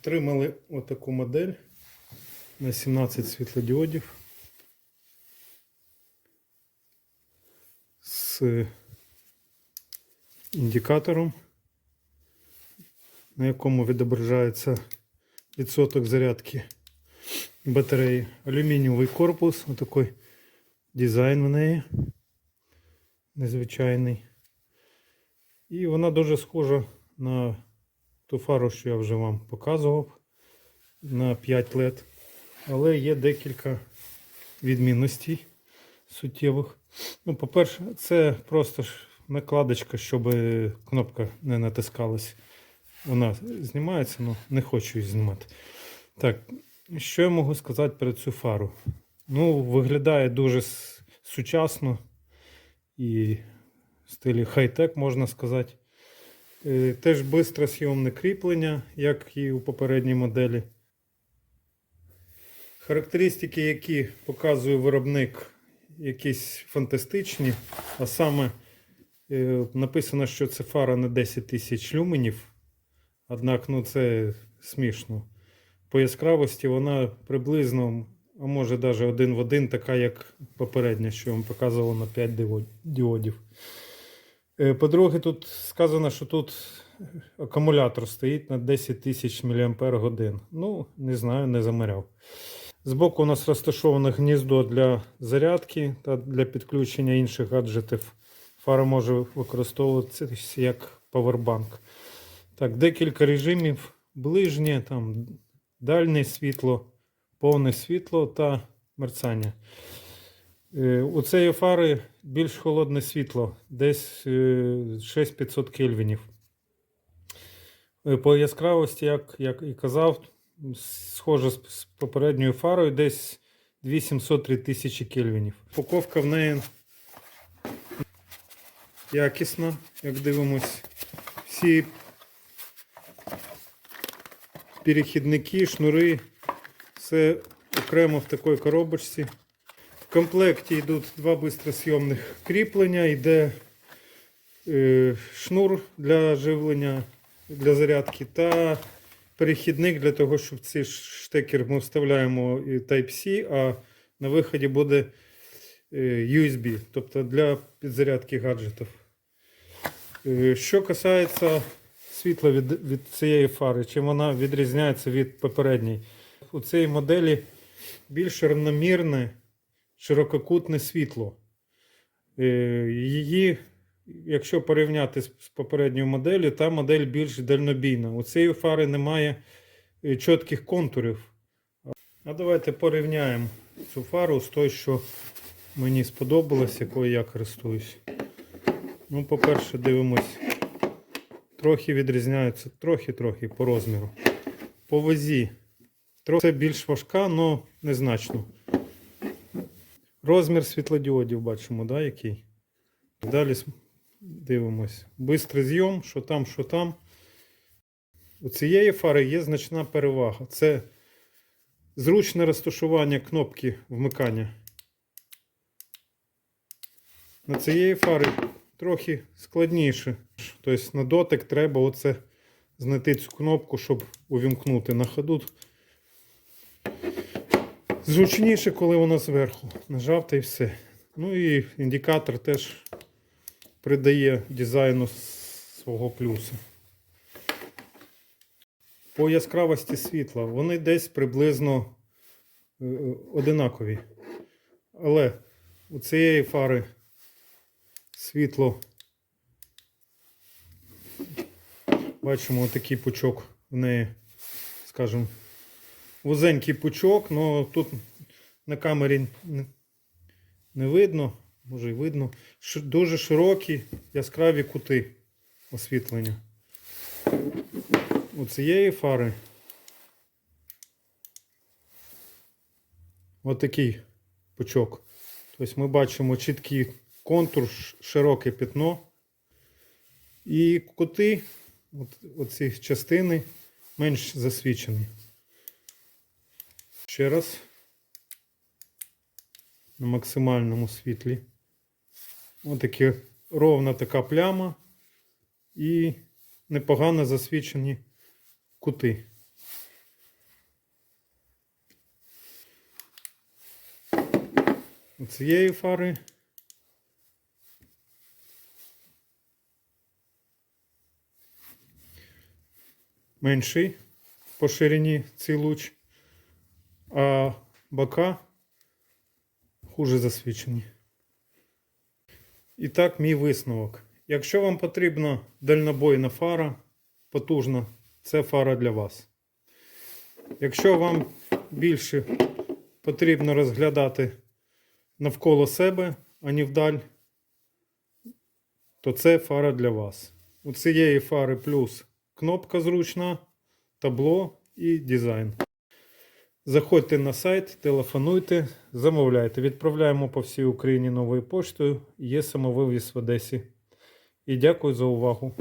Отримали отаку модель на 17 світлодіодів з індикатором, на якому відображається відсоток зарядки батареї. Алюмінієвий корпус, отакий дизайн в неї незвичайний. І вона дуже схожа на ту фару, що я вже вам показував на 5 LED. Але є декілька відмінностей суттєвих. Ну, по-перше, це просто ж накладочка, щоб кнопка не натискалась. Вона знімається, але не хочу її знімати. Так, що я можу сказати про цю фару? Ну, виглядає дуже сучасно і в стилі хай-тек, можна сказати. Е, Теж зйомне кріплення, як і у попередній моделі. Характеристики, які показує виробник, якісь фантастичні, а саме е, написано, що це фара на 10 тисяч люменів. Однак ну, це смішно. По яскравості вона приблизно, а може навіть один в один, така, як попередня, що я вам показував на 5 диво- діодів. Е, По-друге, тут сказано, що тут акумулятор стоїть на 10 тисяч мАч. Ну, не знаю, не заміряв. Збоку у нас розташоване гніздо для зарядки та для підключення інших гаджетів. Фара може використовуватися як павербанк. Так, декілька режимів: ближнє, там, дальнє світло, повне світло та мерцання. Е, У цієї фари більш холодне світло, десь е, 6500 кельвінів. Е, По яскравості, як, як і казав, схоже з, попередньою фарою, десь 2700 тисячі кельвінів. Упаковка в неї якісна, як дивимось. Всі перехідники, шнури, все окремо в такій коробочці. В комплекті йдуть два бистросйомних кріплення, йде е, шнур для живлення для зарядки та перехідник для того, щоб цей штекер ми вставляємо Type-C, а на виході буде е, USB, тобто для підзарядки гаджетів. Е, Що касається світла від, від цієї фари, чим вона відрізняється від попередньої. У цій моделі більш рівномірне ширококутне світло. Е, Її, якщо порівняти з попередньою моделлю, та модель більш дальнобійна. У цієї фари немає е, чітких контурів. А давайте порівняємо цю фару з тою, що мені сподобалось, якою я користуюсь. Ну, по-перше, дивимось. Трохи відрізняються, трохи-трохи по розміру. По вазі. Трохи більш важка, але незначно. Розмір світлодіодів бачимо, да, який. Далі дивимось. Бистрий зйом, що там, що там. У цієї фари є значна перевага. Це зручне розташування кнопки вмикання. На цієї фари трохи складніше. Тобто на дотик треба оце знайти цю кнопку, щоб увімкнути на ходу. Зручніше, коли вона зверху. Нажав та й все. Ну і індикатор теж придає дизайну свого плюсу. По яскравості світла вони десь приблизно е, е, одинакові. Але у цієї фари світло. Бачимо отакий пучок в неї, скажімо, вузенький пучок, але тут на камері не, видно, може й видно. Дуже широкі яскраві кути освітлення. У цієї фари отакий пучок. Тобто ми бачимо чіткий контур, широке пятно. І кути оці частини менш засвічені ще раз на максимальному світлі. Отакі ровна така пляма і непогано засвічені кути. Цієї фари. Менший по ширині цей луч а бока хуже засвічені. І так, мій висновок. Якщо вам потрібна дальнобойна фара, потужна, це фара для вас. Якщо вам більше потрібно розглядати навколо себе, а не вдаль, то це фара для вас. У цієї фари плюс кнопка зручна, табло і дизайн. Заходьте на сайт, телефонуйте, замовляйте. Відправляємо по всій Україні новою поштою. Є самовивіз в Одесі. І дякую за увагу.